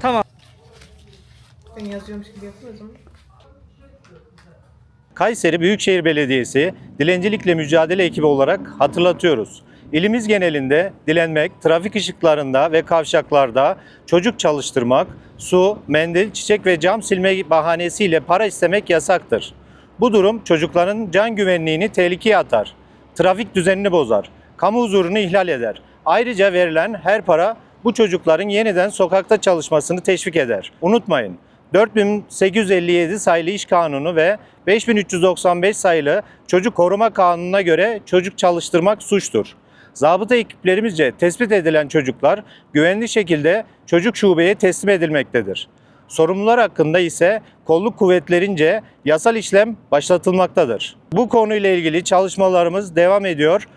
Tamam. Ben yazıyormuş gibi yapıyoruz ama. Kayseri Büyükşehir Belediyesi dilencilikle mücadele ekibi olarak hatırlatıyoruz. İlimiz genelinde dilenmek, trafik ışıklarında ve kavşaklarda çocuk çalıştırmak, su, mendil, çiçek ve cam silme bahanesiyle para istemek yasaktır. Bu durum çocukların can güvenliğini tehlikeye atar. Trafik düzenini bozar. Kamu huzurunu ihlal eder. Ayrıca verilen her para bu çocukların yeniden sokakta çalışmasını teşvik eder. Unutmayın, 4857 sayılı İş Kanunu ve 5395 sayılı Çocuk Koruma Kanunu'na göre çocuk çalıştırmak suçtur. Zabıta ekiplerimizce tespit edilen çocuklar güvenli şekilde çocuk şubeye teslim edilmektedir. Sorumlular hakkında ise kolluk kuvvetlerince yasal işlem başlatılmaktadır. Bu konuyla ilgili çalışmalarımız devam ediyor.